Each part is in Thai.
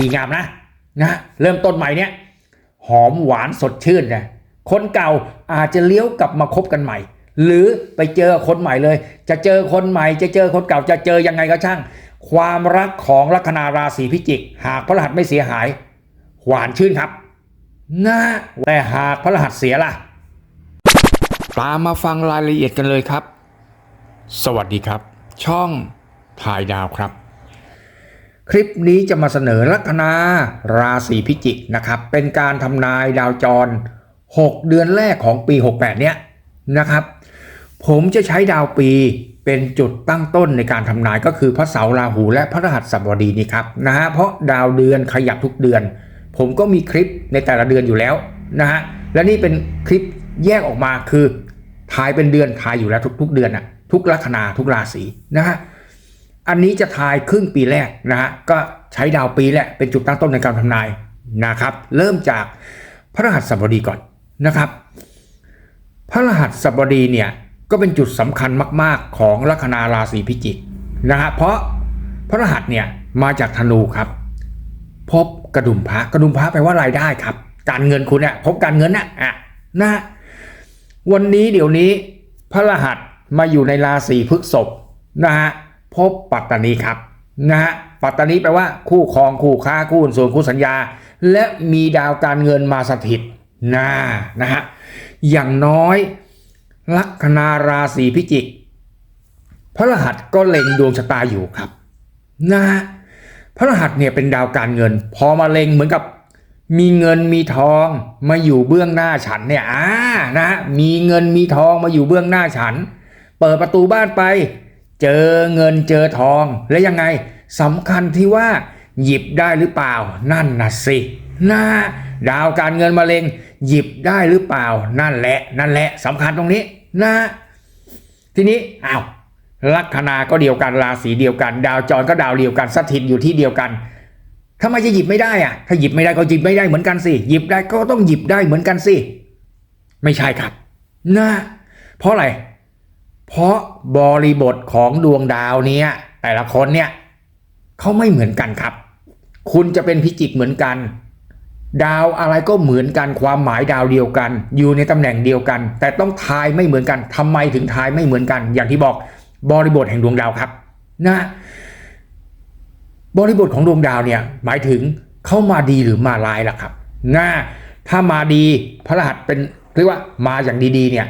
ดีงามนะนะเริ่มต้นใหม่เนี่ยหอมหวานสดชื่นนะคนเก่าอาจจะเลี้ยวกลับมาคบกันใหม่ หรือไปเจอคนใหม่เลย จะเจอคนใหม่ จะเจอคนเก่าจะเจอยังไงก็ช่าง ความรักของลัคนาราศีพิจิก หากพระรหัสไม่เสียหาย หวานชื่นครับนะแต่หากพระรหัสเสียล่ะ ตามมาฟังรายละเอียดกันเลยครับ สวัสดีครับ ช่องถ่ายดาวครับ คลิปนี้จะมาเสนอลัคนาราศีพิจิกนะครับ เป็นการทำนายดาวจร 6 เดือนแรกของปี 68 เนี้ยนะครับ ผมจะใช้ดาวปีเป็นจุดตั้งต้นในการทำนายก็คือพระเสาราหูและพระรหัสบดีนี่ครับนะฮะเพราะดาวเดือนขยับทุกเดือน ผมก็มีคลิปในแต่ละเดือนอยู่แล้วนะฮะและนี่เป็นคลิปแยกออกมาคือทายเป็นเดือนทายอยู่แล้วทุก ๆ เดือนอะทุกลัคนาทุกราศีนะฮะ อันนี้จะทายครึ่งปีแรกนะฮะก็ใช้ดาวปีแหละเป็นจุดตั้งต้นในการทำนายนะครับเริ่มจากพระรหัสบดีก่อนนะครับ พระรหัสบดีเนี่ยก็เป็นจุดสำคัญมาก ๆ ของลัคนาราศีพิจิกนะฮะเพราะพระรหัสเนี่ยมาจากธนูครับ พบกระดุมพระกระดุมพระแปลว่ารายได้ครับ การเงินคุณเนี่ยพบการเงินนะอะนะฮะวันนี้เดี๋ยวนี้พระรหัสมาอยู่ในราศีพฤษภนะฮะ พบปัตตานีครับนะฮะปัตตานีแปลว่าคู่ครองคู่ค้าคู่ส่วนคู่สัญญา และมีดาวการเงินมาสถิตนะนะฮะอย่างน้อยลัคนาราศีพิจิกพระรหัสก็เล็งดวงชะตาอยู่ครับนะฮะพระรหัสเนี่ยเป็นดาวการเงิน พอมาเล็งเหมือนกับมีเงินมีทองมาอยู่เบื้องหน้าฉันเนี่ยอ่านะมีเงินมีทองมาอยู่เบื้องหน้าฉัน เปิดประตูบ้านไป เจอเงินเจอทองและยังไงสำคัญที่ว่าหยิบได้หรือเปล่านั่นน่ะสินะดาวการเงินมาเล็ง หยิบได้หรือเปล่านั่นแหละนั่นแหละสำคัญตรงนี้นะทีนี้อ้าวลัคนาก็เดียวกันราศีเดียวกัน ดาวจรก็ดาวเดียวกันสถิตอยู่ที่เดียวกันทำไมจะหยิบไม่ได้อะถ้าหยิบไม่ได้ก็หยิบไม่ได้เหมือนกันสิหยิบได้ก็ต้องหยิบได้เหมือนกันสิไม่ใช่ครับนะเพราะอะไร เพราะบริบทของดวงดาวเนี้ยแต่ละคนเนี่ยเขาไม่เหมือนกันครับ คุณจะเป็นพิจิกเหมือนกัน ดาวอะไรก็เหมือนกันความหมายดาวเดียวกัน อยู่ในตำแหน่งเดียวกัน แต่ต้องทายไม่เหมือนกันทำไมถึงทายไม่เหมือนกัน อย่างที่บอกบริบทแห่งดวงดาวครับนะบริบทของดวงดาวเนี่ยหมายถึงเข้ามาดีหรือมาร้ายล่ะครับนะถ้ามาดีพระรหัสเป็นเรียกว่ามาอย่างดีๆเนี่ย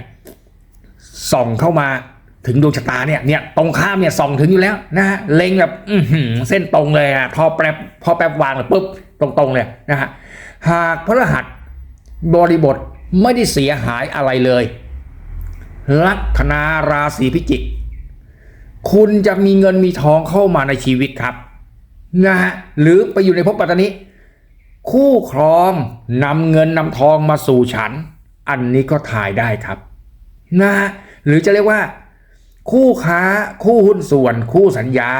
ส่องเข้ามา ถึงดวงชะตาเนี่ยเนี่ยตรงข้ามเนี่ยส่องถึงอยู่แล้วนะฮะเล็งแบบเส้นตรงเลยอะพอแป๊บพอแป๊บวางเลยปุ๊บตรงๆเลยนะฮะหากพระรหัสบริบทไม่ได้เสียหายอะไรเลย ลัคนาราศีพิจิก คุณจะมีเงินมีทองเข้ามาในชีวิตครับนะฮะหรือไปอยู่ในภพปัตตานีคู่ครองนำเงินนำทองมาสู่ฉัน อันนี้ก็ถ่ายได้ครับนะฮะหรือจะเรียกว่า คู่ค้าคู่หุ้นส่วนคู่สัญญา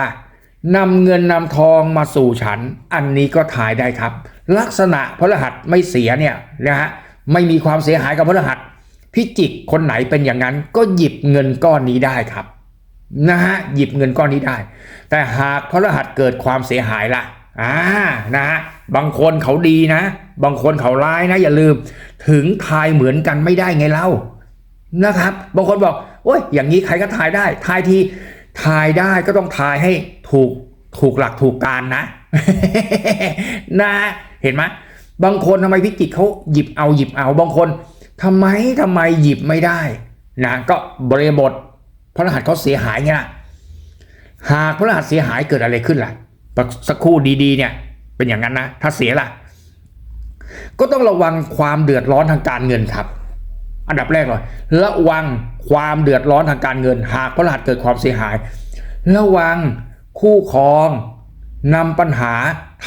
นำเงินนำทองมาสู่ฉัน อันนี้ก็ถ่ายได้ครับ ลักษณะพระรหัสไม่เสียเนี่ยนะฮะไม่มีความเสียหายกับพระรหัสพิจิกคนไหนเป็นอย่างนั้นก็หยิบเงินก้อนนี้ได้ครับนะฮะหยิบเงินก้อนนี้ได้ แต่หากพระรหัสเกิดความเสียหายล่ะอ่านะฮะบางคนเขาดีนะ บางคนเขาร้ายนะ อย่าลืม ถึงทายเหมือนกันไม่ได้ไงเล่านะครับ บางคนบอก โอ้ยอย่างนี้ใครก็ทายได้ ทายทีทายได้ก็ต้องทายให้ถูกถูกหลักถูกการนะ นะเห็นไหมบางคนทำไมพิจิกเขาหยิบเอาหยิบเอาบางคนทำไมทำไมหยิบไม่ได้นะก็บริบทพระรหัสเขาเสียหายไงล่ะหากพระรหัสเสียหายเกิดอะไรขึ้นล่ะสักครู่ดีๆ เนี่ยเป็นอย่างนั้นนะ ถ้าเสียล่ะ ก็ต้องระวังความเดือดร้อนทางการเงินครับ อันดับแรกเลยระวังความเดือดร้อนทางการเงิน หากพระรหัสเกิดความเสียหาย ระวังคู่ครองนำปัญหา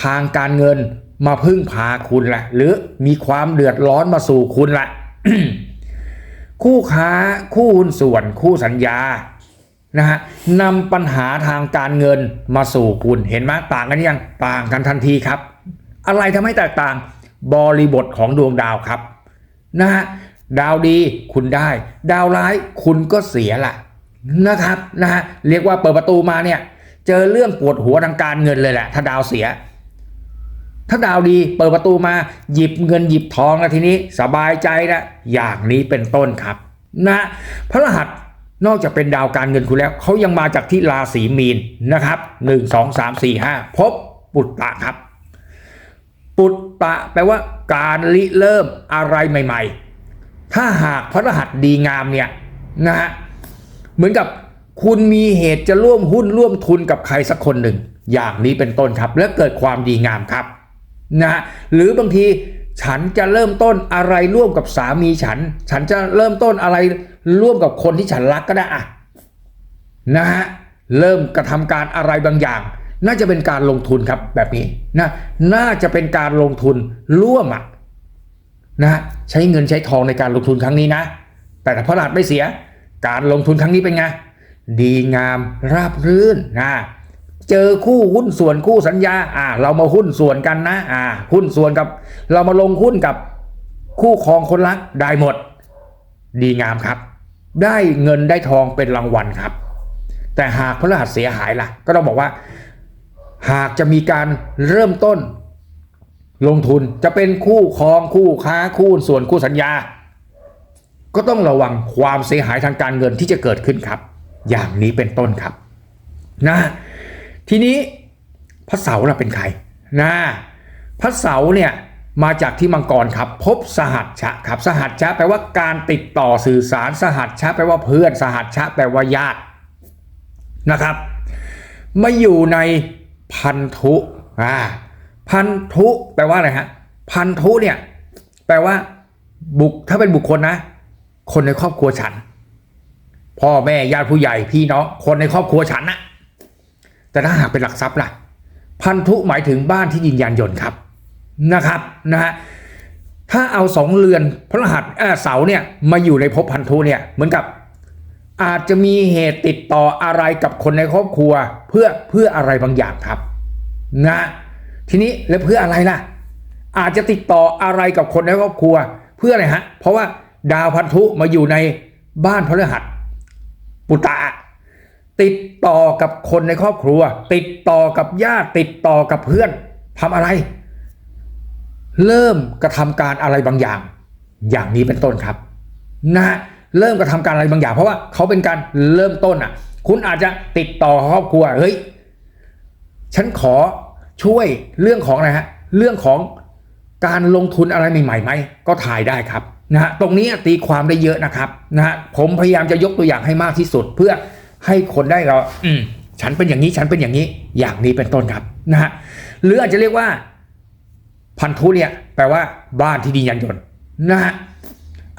ทางการเงินมาพึ่งพาคุณละหรือมีความเดือดร้อนมาสู่คุณละคู่ค้าคู่หุ้นส่วนคู่สัญญานะฮะนำปัญหาทางการเงินมาสู่คุณเห็นไหมต่างกันยังต่างกันทันทีครับ อะไรทำให้แตกต่างบริบทของดวงดาวครับนะฮะ ดาวดีคุณได้ ดาวร้ายคุณก็เสียละนะครับนะฮะเรียกว่าเปิดประตูมาเนี่ย เจอเรื่องปวดหัวทางการเงินเลยแหละ ถ้าดาวเสีย ถ้าดาวดีเปิดประตูมาหยิบเงินหยิบทองแล้วทีนี้สบายใจแล้วอย่างนี้เป็นต้นครับนะพระรหัสนอกจากเป็นดาวการเงินคุณแล้วเขายังมาจากที่ราศีมีนนะครับหนึ่งสองสามสี่ห้าพบปุตตะครับ ปุตตะแปลว่าการริเริ่มอะไรใหม่ ๆ ถ้าหากพระรหัสดีงามเนี่ยนะฮะเหมือนกับคุณมีเหตุจะร่วมหุ้นร่วมทุนกับใครสักคนหนึ่ง อย่างนี้เป็นต้นครับ และเกิดความดีงามครับนะฮะหรือบางทีฉันจะเริ่มต้นอะไรร่วมกับสามีฉัน ฉันจะเริ่มต้นอะไรร่วมกับคนที่ฉันรักก็ได้อะนะฮะเริ่มกระทำการอะไรบางอย่าง น่าจะเป็นการลงทุนครับแบบนี้นะน่าจะเป็นการลงทุนร่วมอะ นะใช้เงินใช้ทองในการลงทุนครั้งนี้นะ แต่ถ้าพระรหัสไม่เสีย การลงทุนครั้งนี้เป็นไงดีงามราบรื่นนะเจอคู่หุ้นส่วนคู่สัญญา อ่า เรามาหุ้นส่วนกันนะ อ่า หุ้นส่วนกับ เรามาลงหุ้นกับคู่ครองคนรักได้หมด ดีงามครับ ได้เงินได้ทองเป็นรางวัลครับ แต่หากพระรหัสเสียหายล่ะ ก็ต้องบอกว่า หากจะมีการเริ่มต้น ลงทุนจะเป็นคู่ครองคู่ค้าคู่ส่วนคู่สัญญา ก็ต้องระวังความเสียหายทางการเงินที่จะเกิดขึ้นครับ อย่างนี้เป็นต้นครับนะทีนี้พระเสาระเป็นใครนะพระเสาร์เนี่ยมาจากที่มังกรครับ พบสหัชชะครับ สหัชชะแปลว่าการติดต่อสื่อสารสหัชชะแปลว่าเพื่อนสหัชชะแปลว่าญาตินะครับมาอยู่ในพันธุอ่า พันธุแปลว่าอะไรฮะพันธุเนี่ยแปลว่าบุคถ้าเป็นบุคคลนะ คนในครอบครัวฉัน พ่อแม่ญาติผู้ใหญ่พี่น้องคนในครอบครัวฉันนะแต่ถ้าหากเป็นหลักทรัพย์ล่ะ พันธุหมายถึงบ้านที่ดินยานยนต์ครับนะครับนะฮะถ้าเอาสองเรือนพระรหัสเอ่อเสาเนี่ยมาอยู่ในภพพันธุเนี่ยเหมือนกับอาจจะมีเหตุติดต่ออะไรกับคนในครอบครัวเพื่อเพื่ออะไรบางอย่างครับ นะ ทีนี้แล้วเพื่ออะไรล่ะ อาจจะติดต่ออะไรกับคนในครอบครัว เพื่ออะไรฮะ เพราะว่าดาวพันธุมาอยู่ในบ้านพฤหัสปุตตะติดต่อกับคนในครอบครัว ติดต่อกับญาติติดต่อกับเพื่อนทำอะไร เริ่มกระทำการอะไรบางอย่าง อย่างนี้เป็นต้นครับนะฮะเริ่มกระทำการอะไรบางอย่าง เพราะว่าเขาเป็นการเริ่มต้นอะ คุณอาจจะติดต่อครอบครัวเฮ้ยฉันขอ ช่วยเรื่องของอะไรฮะเรื่องของการลงทุนอะไรใหม่ๆไหมก็ถ่ายได้ครับนะฮะตรงนี้ตีความได้เยอะนะครับนะฮะผมพยายามจะยกตัวอย่างให้มากที่สุด เพื่อให้คนได้เราอืมฉันเป็นอย่างนี้ฉันเป็นอย่างนี้ อย่างนี้เป็นต้นครับนะฮะหรืออาจจะเรียกว่า พันธุเนี่ยแปลว่าบ้านที่ดินยานยนต์นะฮะ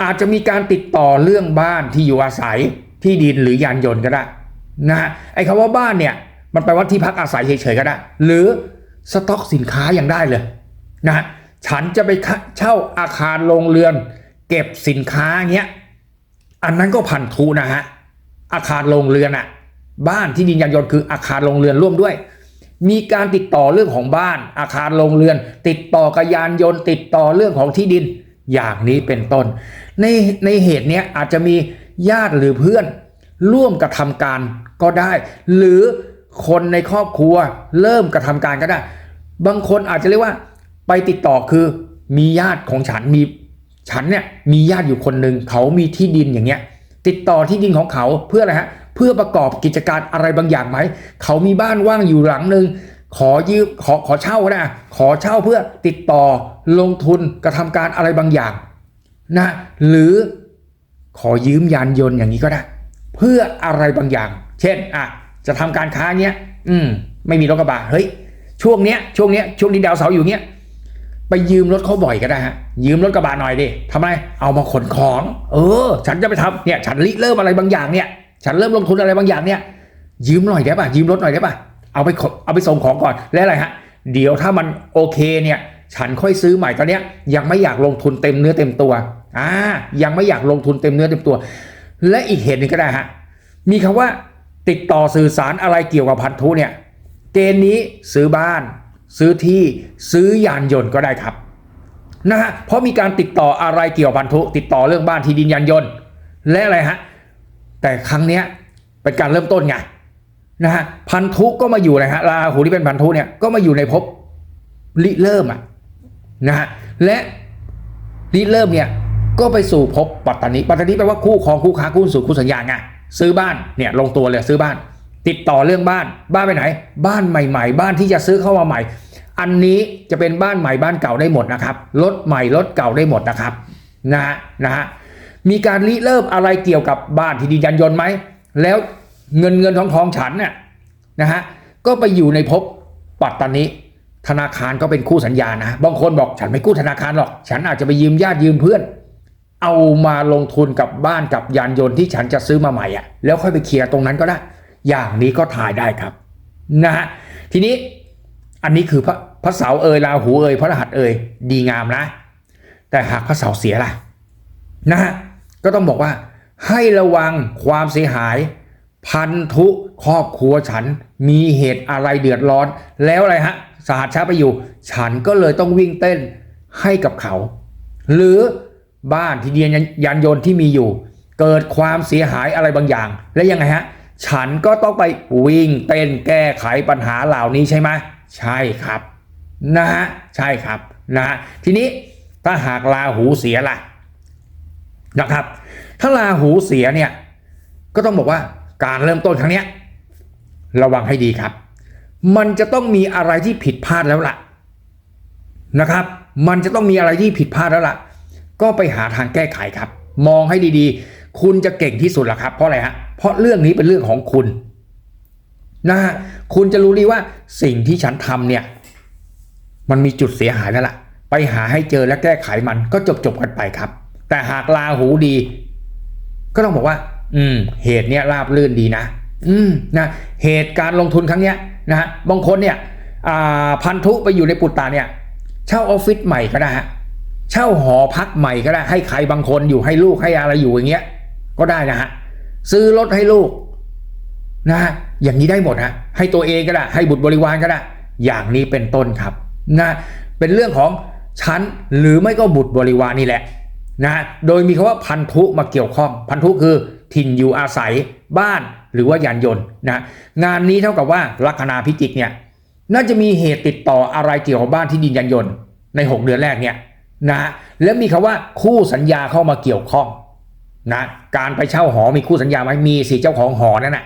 อาจจะมีการติดต่อเรื่องบ้านที่อยู่อาศัยที่ดินหรือยานยนต์ก็ได้นะฮะไอ้คำว่าบ้านเนี่ย มันแปลว่าที่พักอาศัยเฉยๆก็ได้ หรือ สต็อกสินค้ายังได้เลยนะฮะฉันจะไปเช่าอาคารโรงเรือน เก็บสินค้าเงี้ยอันนั้นก็พันธุนะฮะอาคารโรงเรือนอะบ้านที่ดินยานยนต์คืออาคารโรงเรือนร่วมด้วย มีการติดต่อเรื่องของบ้าน อาคารโรงเรือน ติดต่อกับยานยนต์ ติดต่อเรื่องของที่ดิน อย่างนี้เป็นต้น ในในเหตุเนี้ยอาจจะมีญาติหรือเพื่อนร่วมกระทำการก็ได้ หรือ คนในครอบครัวเริ่มกระทำการก็ได้ บางคนอาจจะเรียกว่าไปติดต่อคือมีญาติของฉันมีฉันเนี่ยมีญาติอยู่คนหนึ่งเขามีที่ดินอย่างเงี้ย ติดต่อที่ดินของเขาเพื่ออะไรฮะเพื่อประกอบกิจการอะไรบางอย่างไหมเขามีบ้านว่างอยู่หลังหนึ่งขอยืมขอขอเช่าก็ได้อะขอเช่าเพื่อติดต่อลงทุนกระทำการอะไรบางอย่างนะหรือขอยืมยานยนต์อย่างนี้ก็ได้ เพื่ออะไรบางอย่าง เช่นอะ จะทำการค้าเนี้ย อืม ไม่มีรถกระบะเฮ้ยช่วงเนี้ยช่วงเนี้ยช่วงนี้ดาวเสาอยู่เนี้ยไปยืมรถเขาบ่อยก็ได้ฮะยืมรถกระบะหน่อยดิทำไมเอามาขนของ เออ ฉันจะไปทำเนี่ยฉันริเริ่มอะไรบางอย่างเนี่ย ฉันเริ่มลงทุนอะไรบางอย่างเนี่ย ยืมหน่อยได้ป่ะยืมรถหน่อยได้ป่ะเอาไปขนเอาไปส่งของก่อนแล้วอะไรฮะ เดี๋ยวถ้ามันโอเคเนี่ย ฉันค่อยซื้อใหม่ตอนเนี้ย ยังไม่อยากลงทุนเต็มเนื้อเต็มตัวอ่ายังไม่อยากลงทุนเต็มเนื้อเต็มตัว และอีกเหตุหนึ่งก็ได้ฮะมีคำว่า ติดต่อสื่อสารอะไรเกี่ยวกับพันธุเนี่ยเกณฑ์นี้ซื้อบ้าน ซื้อที่ซื้อยานยนต์ก็ได้ครับนะฮะเพราะมีการติดต่ออะไรเกี่ยวกับพันธุ ติดต่อเรื่องบ้านที่ดินยานยนต์ และอะไรฮะแต่ครั้งเนี้ยเป็นการเริ่มต้นไงนะฮะพันธุก็มาอยู่นะฮะราหูที่เป็นพันธุเนี่ยก็มาอยู่ในภพริเริ่มอะนะฮะและริเริ่มเนี่ยก็ไปสู่ภพปัตตานีปัตตานีแปลว่าคู่ครองคู่ค้าคู่สู่คู่สัญญาไง ซื้อบ้านเนี่ยลงตัวเลยซื้อบ้าน ติดต่อเรื่องบ้าน บ้านไปไหน บ้านใหม่ ๆ บ้านที่จะซื้อเข้ามาใหม่ อันนี้จะเป็นบ้านใหม่บ้านเก่าได้หมดนะครับรถใหม่รถเก่าได้หมดนะครับนะฮะนะฮะมีการริเริ่มอะไรเกี่ยวกับบ้านที่ดินยันยนต์ไหมแล้วเงินเงินทองทองฉันเนี่ยนะฮะก็ไปอยู่ในภพปัตตานีธนาคารก็เป็นคู่สัญญานะบางคนบอกฉันไม่กู้ธนาคารหรอก ฉันอาจจะไปยืมญาติยืมเพื่อน เอามาลงทุนกับบ้านกับยานยนต์ที่ฉันจะซื้อมาใหม่อะแล้วค่อยไปเคลียร์ตรงนั้นก็ได้ อย่างนี้ก็ถ่ายได้ครับนะฮะทีนี้อันนี้คือพระพระเสาเอยราหูเอยพระรหัสเอยดีงามนะ แต่หากพระเสาเสียล่ะนะฮะก็ต้องบอกว่าให้ระวังความเสียหาย พันธุครอบครัวฉันมีเหตุอะไรเดือดร้อน แล้วอะไรฮะสหัสช้าไปอยู่ ฉันก็เลยต้องวิ่งเต้นให้กับเขา หรือ บ้านที่เดียนยานยนต์ที่มีอยู่ เกิดความเสียหายอะไรบางอย่าง และยังไงฮะ ฉันก็ต้องไปวิ่งเต้นแก้ไขปัญหาเหล่านี้ใช่ไหมใช่ครับนะฮะใช่ครับนะฮะทีนี้ถ้าหากราหูเสียล่ะนะครับ ถ้าราหูเสียเนี่ยก็ต้องบอกว่าการเริ่มต้นครั้งนี้ระวังให้ดีครับ มันจะต้องมีอะไรที่ผิดพลาดแล้วล่ะนะครับ มันจะต้องมีอะไรที่ผิดพลาดแล้วล่ะ ก็ไปหาทางแก้ไขครับ มองให้ดีๆ คุณจะเก่งที่สุดละครับ เพราะอะไรฮะเพราะเรื่องนี้เป็นเรื่องของคุณนะฮะคุณจะรู้ดีว่าสิ่งที่ฉันทำเนี่ย มันมีจุดเสียหายแล้วล่ะไปหาให้เจอและแก้ไขมันก็จบจบๆกันไปครับ แต่หากลาหูดี ก็ต้องบอกว่า อืม เหตุเนี้ยราบลื่นดีนะ อืมนะเหตุการลงทุนครั้งเนี้ยนะฮะบางคนเนี่ยอ่าพันธุไปอยู่ในปุตตาเนี่ย เช่าออฟฟิศใหม่ก็ได้ฮะ เช่าหอพักใหม่ก็ได้ให้ใครบางคนอยู่ให้ลูกให้อะไรอยู่อย่างเงี้ยก็ได้นะฮะซื้อรถให้ลูกนะฮะอย่างนี้ได้หมดฮะให้ตัวเองก็ได้ให้บุตรบริวารก็ได้อย่างนี้เป็นต้นครับนะเป็นเรื่องของชั้นหรือไม่ก็บุตรบริวารนี่แหละนะฮะโดยมีคำว่าพันธุมาเกี่ยวข้อง พันธุคือถิ่นอยู่อาศัยบ้านหรือว่ายานยนต์นะงานนี้เท่ากับว่าลัคนาพิจิกเนี่ยน่าจะมีเหตุติดต่ออะไรเกี่ยวกับบ้านที่ดินยานยนต์ใน 6 เดือนแรกเนี่ย นะแล้วมีคำว่าคู่สัญญาเข้ามาเกี่ยวข้องนะการไปเช่าหอมีคู่สัญญาไหมมีสิเจ้าของหอนั่นนะ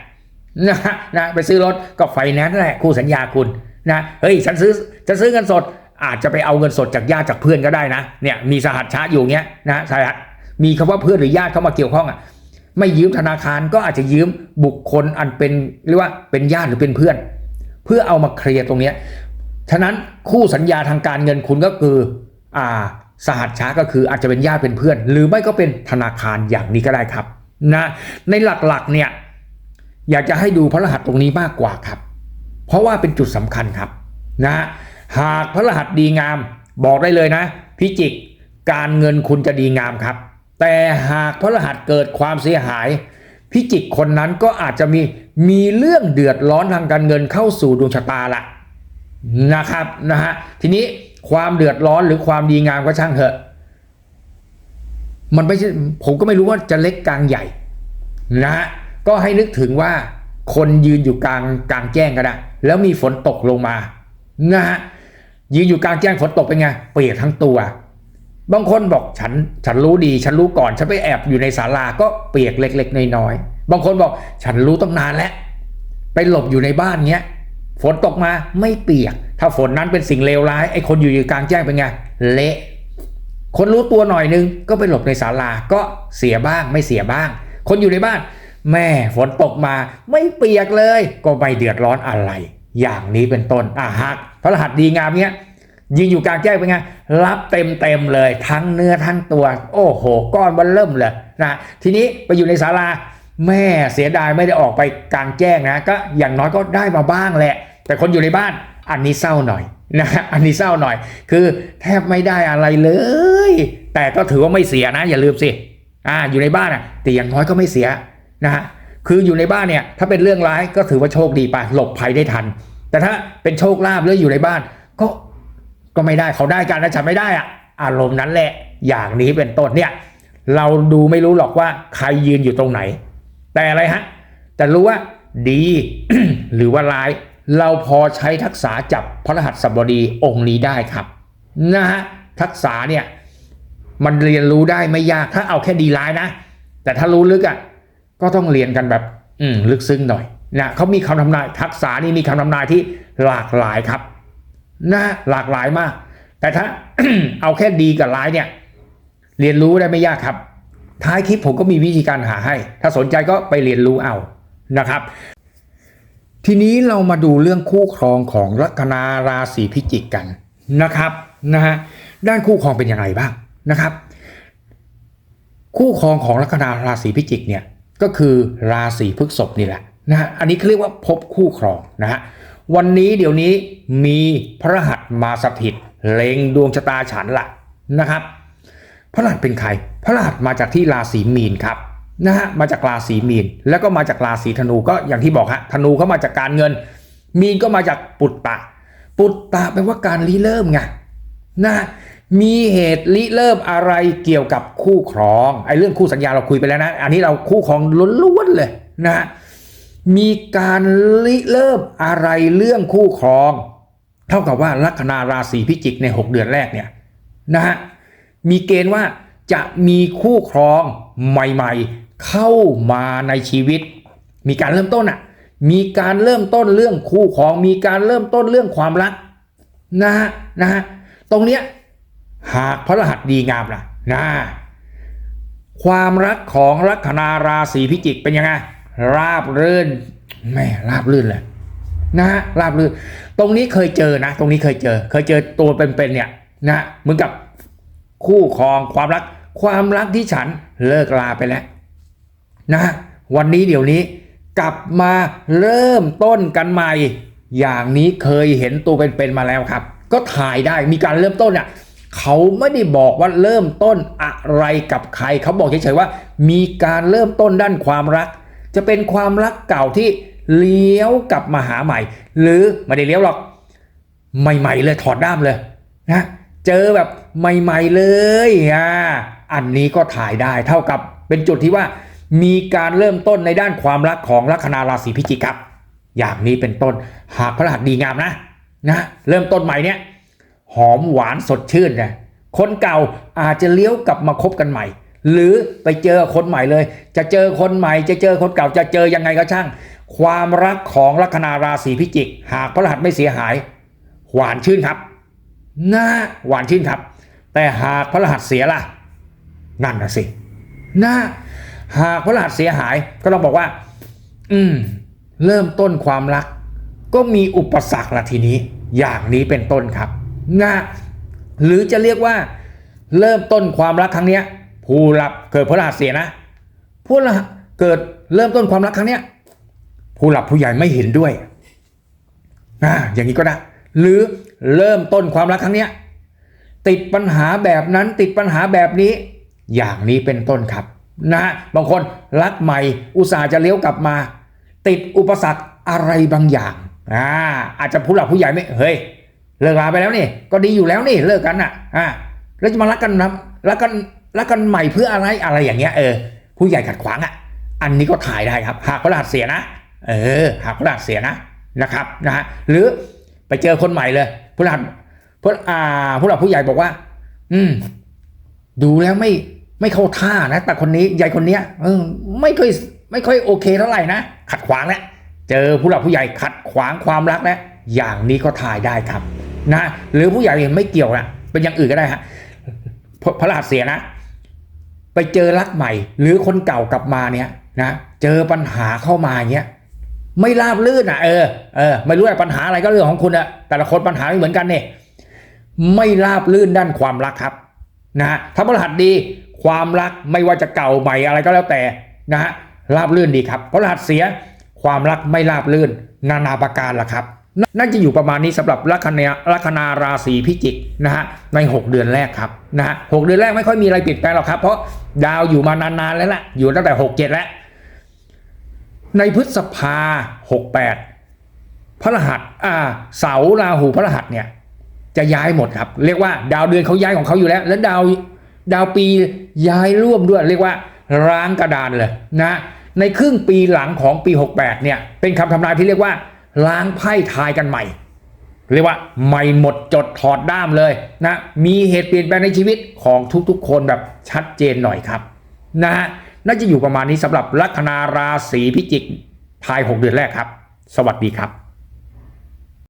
นะนะไปซื้อรถก็ไฟแนนซ์นั่นแหละคู่สัญญาคุณนะเฮ้ยฉันซื้อจะซื้อเงินสดอาจจะไปเอาเงินสดจากญาติจากเพื่อนก็ได้นะเนี่ยมีสหัสชาอยู่เงี้ยนะสหัสมีคำว่าเพื่อนหรือญาติเข้ามาเกี่ยวข้องอะไม่ยืมธนาคารก็อาจจะยืมบุคคลอันเป็นเรียกว่าเป็นญาติหรือเป็นเพื่อน เพื่อเอามาเคลียร์ตรงเนี้ยฉะนั้นคู่สัญญาทางการเงินคุณก็คืออ่า สหัสช้าก็คืออาจจะเป็นญาติเป็นเพื่อน หรือไม่ก็เป็นธนาคารอย่างนี้ก็ได้ครับนะในหลักๆเนี่ยอยากจะให้ดูพระรหัสตรงนี้มากกว่าครับ เพราะว่าเป็นจุดสำคัญครับนะหากพระรหัสดีงามบอกได้เลยนะ พิจิกการเงินคุณจะดีงามครับ แต่หากพระรหัสเกิดความเสียหาย พิจิกคนนั้นก็อาจจะมีมีเรื่องเดือดร้อนทางการเงินเข้าสู่ดวงชะตาละนะครับนะฮะทีนี้ ความเดือดร้อนหรือความดีงามก็ช่างเถอะ มันไม่ใช่ผมก็ไม่รู้ว่าจะเล็กกลางใหญ่นะฮะก็ให้นึกถึงว่าคนยืนอยู่กลางกลางแจ้งก็ได้แล้วมีฝนตกลงมานะฮะยืนอยู่กลางแจ้งฝนตกเป็นไงเปียกทั้งตัว บางคนบอกฉันฉันรู้ดี ฉันรู้ก่อน ฉันไปแอบอยู่ในศาลาก็เปียกเล็ก ๆ น้อยๆบางคนบอกฉันรู้ตั้งนานแล้ว ไปหลบอยู่ในบ้านเงี้ย ฝนตกมาไม่เปียก ถ้าฝนนั้นเป็นสิ่งเลวร้ายไอ้คนอยู่อยู่กลางแจ้งเป็นไงเละคนรู้ตัวหน่อยนึงก็ไปหลบในศาลาก็เสียบ้างไม่เสียบ้าง คนอยู่ในบ้าน แม่ฝนตกมาไม่เปียกเลย ก็ไม่เดือดร้อนอะไร อย่างนี้เป็นต้นอะหากพระรหัสดีงามเนี้ยยิงอยู่กลางแจ้งเป็นไงรับเต็มเต็มเลย ทั้งเนื้อทั้งตัว โอ้โห ก้อนวันเริ่มเลยนะทีนี้ไปอยู่ในศาลาแม่เสียดายไม่ได้ออกไปกลางแจ้งนะ ก็อย่างน้อยก็ได้มาบ้างแหละ แต่คนอยู่ในบ้านอันนี้เศร้าหน่อยนะอันนี้เศร้าหน่อย คือแทบไม่ได้อะไรเลย แต่ก็ถือว่าไม่เสียนะ อย่าลืมสิอ่าอยู่ในบ้านอะแต่อย่างน้อยก็ไม่เสียนะฮะคืออยู่ในบ้านเนี่ยถ้าเป็นเรื่องร้ายก็ถือว่าโชคดีไปหลบภัยได้ทัน แต่ถ้าเป็นโชคลาภหรืออยู่ในบ้าน ก็ก็ไม่ได้เขาได้กันนะฉันไม่ได้อะอารมณ์นั้นแหละอย่างนี้เป็นต้นเนี่ยเราดูไม่รู้หรอกว่าใครยืนอยู่ตรงไหน แต่อะไรฮะแต่รู้ว่าดีหรือว่าร้าย เราพอใช้ทักษะจับพระรหัสบดีองค์นี้ได้ครับนะฮะทักษะเนี่ยมันเรียนรู้ได้ไม่ยากถ้าเอาแค่ดีไลน์นะ แต่ถ้ารู้ลึกอะก็ต้องเรียนกันแบบ อืมลึกซึ้งหน่อยนะเขามีคำทำนายทักษะนี่มีคำทำนายที่หลากหลายครับนะหลากหลายมาก แต่ถ้าเอาแค่ดีกับร้ายเนี่ย เรียนรู้ได้ไม่ยากครับ ท้ายคลิปผมก็มีวิธีการหาให้ ถ้าสนใจก็ไปเรียนรู้เอานะครับ ทีนี้เรามาดูเรื่องคู่ครองของลัคนาราศีพิจิกกันนะครับนะฮะด้านคู่ครองเป็นอย่างไรบ้างนะครับ คู่ครองของลัคนาราศีพิจิกเนี่ยก็คือราศีพฤษภนี่แหละนะฮะอันนี้เขาเรียกว่าพบคู่ครองนะฮะวันนี้เดี๋ยวนี้มีพระรหัสมาสถิตเล็งดวงชะตาฉันละนะครับ พระรหัสเป็นใคร พระรหัสมาจากที่ราศีมีนครับ นะฮะมาจากราศีมีน แล้วก็มาจากราศีธนูก็อย่างที่บอกฮะธนูเขามาจากการเงิน มีนก็มาจากปุตตะ ปุตตะแปลว่าการริเริ่มไงนะมีเหตุริเริ่มอะไรเกี่ยวกับคู่ครองไอ้เรื่องคู่สัญญาเราคุยไปแล้วนะ อันนี้เราคู่ครองล้วนๆเลยนะฮะมีการริเริ่มอะไรเรื่องคู่ครอง เท่ากับว่าลัคนาราศีพิจิกใน 6 เดือนแรกเนี่ยนะฮะมีเกณฑ์ว่าจะมีคู่ครองใหม่ ๆ เข้ามาในชีวิต มีการเริ่มต้นอะมีการเริ่มต้นเรื่องคู่ครองมีการเริ่มต้นเรื่องความรักนะฮะนะฮะตรงเนี้ยหากพระรหัสดีงามล่ะนะความรักของลัคนาราศีพิจิกเป็นยังไงราบรื่นแม่ราบรื่นเลยนะฮะราบรื่น ตรงนี้เคยเจอนะ ตรงนี้เคยเจอ เคยเจอตัวเป็นๆเนี่ยนะเหมือนกับคู่ครองความรักความรักที่ฉันเลิกลาไปแล้ว นะวันนี้เดี๋ยวนี้กลับมาเริ่มต้นกันใหม่ อย่างนี้เคยเห็นตัวเป็นๆมาแล้วครับ ก็ถ่ายได้มีการเริ่มต้นอะเขาไม่ได้บอกว่าเริ่มต้นอะไรกับใคร เขาบอกเฉยๆว่า มีการเริ่มต้นด้านความรัก จะเป็นความรักเก่าที่เลี้ยวกลับมาหาใหม่ หรือไม่ได้เลี้ยวหรอก ใหม่ๆเลยถอดด้ามเลยนะเจอแบบใหม่ๆเลยอ่าอันนี้ก็ถ่ายได้เท่ากับเป็นจุดที่ว่า มีการเริ่มต้นในด้านความรักของลัคนาราศีพิจิกครับ อย่างนี้เป็นต้นหากพระรหัสดีงามนะนะเริ่มต้นใหม่เนี่ยหอมหวานสดชื่นนะคนเก่าอาจจะเลี้ยวกลับมาคบกันใหม่ หรือไปเจอคนใหม่เลย จะเจอคนใหม่ จะเจอคนเก่าจะเจอยังไงก็ช่าง ความรักของลัคนาราศีพิจิก หากพระรหัสไม่เสียหาย หวานชื่นครับนะหวานชื่นครับ แต่หากพระรหัสเสียล่ะ นั่นนะสินะ หากพระรหัสเสียหายก็ต้องบอกว่า อืม เริ่มต้นความรัก ก็มีอุปสรรคละทีนี้ อย่างนี้เป็นต้นครับนะหรือจะเรียกว่า เริ่มต้นความรักครั้งเนี้ย ผู้รับเกิดพระรหัสเสียนะผู้รับเกิดเริ่มต้นความรักครั้งเนี้ยผู้หลักผู้ใหญ่ไม่เห็นด้วยอ่าอย่างนี้ก็ได้ หรือเริ่มต้นความรักครั้งเนี้ยติดปัญหาแบบนั้นติดปัญหาแบบนี้ อย่างนี้เป็นต้นครับ นะบางคนรักใหม่ อุตส่าห์จะเลี้ยวกลับมา ติดอุปสรรคอะไรบางอย่างอ่าอาจจะผู้หลักผู้ใหญ่ไม่เฮ้ยเลิกลาไปแล้วนี่ ก็ดีอยู่แล้วนี่เลิกกันอะอ่าแล้วจะมารักกันนะรักกันรักกันใหม่เพื่ออะไรอะไรอย่างเงี้ยเออผู้ใหญ่ขัดขวางอะ อันนี้ก็ถ่ายได้ครับ หากพระรหัสเสียนะ เออ หากพระรหัสเสียนะนะครับนะฮะหรือไปเจอคนใหม่เลยผู้หลักผู้อ่าผู้หลักผู้ใหญ่บอกว่า อืม ดูแล้วไม่ ไม่เข้าท่านะ แต่คนนี้ยายคนเนี้ยเออไม่ค่อยไม่ค่อยโอเคเท่าไหร่นะ ขัดขวางแล้วเจอผู้หลักผู้ใหญ่ขัดขวางความรักแล้วอย่างนี้ก็ถ่ายได้ครับนะหรือผู้ใหญ่เองไม่เกี่ยวนะเป็นอย่างอื่นก็ได้ฮะพระรหัสเสียนะ ไปเจอรักใหม่ หรือคนเก่ากลับมาเนี่ยนะเจอปัญหาเข้ามาเงี้ยไม่ราบลื่นอะเออเออไม่รู้ว่าปัญหาอะไรก็เรื่องของคุณอะแต่ละคนปัญหาไม่เหมือนกันเนี่ยไม่ราบลื่นด้านความรักครับนะฮะถ้าพระรหัสดี ความรักไม่ว่าจะเก่าใหม่อะไรก็แล้วแต่นะฮะราบลื่นดีครับพระรหัสเสียความรักไม่ราบลื่น นานาประการละครับน่าจะอยู่ประมาณนี้สำหรับลัคนาลัคนาราศีพิจิกนะฮะใน 6 เดือนแรกครับนะฮะหกเดือนแรกไม่ค่อยมีอะไรเปลี่ยนแปลงหรอกครับ เพราะดาวอยู่มานานๆแล้วล่ะอยู่ตั้งแต่ 6 7 แล้ว ในพฤษภา 68 พระรหัสอ่าเสาราหูพระรหัสเนี่ยจะย้ายหมดครับ เรียกว่าดาวเดือนเขาย้ายของเขาอยู่แล้ว แล้วดาว ดาวปีย้ายร่วมด้วยเรียกว่าร้างกระดานเลยนะในครึ่งปีหลังของปี 68 เนี่ย เป็นคำทำนายที่เรียกว่า ล้างไพ่ทายกันใหม่ เรียกว่าใหม่หมดจดถอดด้ามเลยนะมีเหตุเปลี่ยนแปลงในชีวิตของทุกๆ คนแบบชัดเจนหน่อยครับนะฮะน่าจะอยู่ประมาณนี้สำหรับลัคนาราศีพิจิกทาย 6 เดือนแรกครับ สวัสดีครับ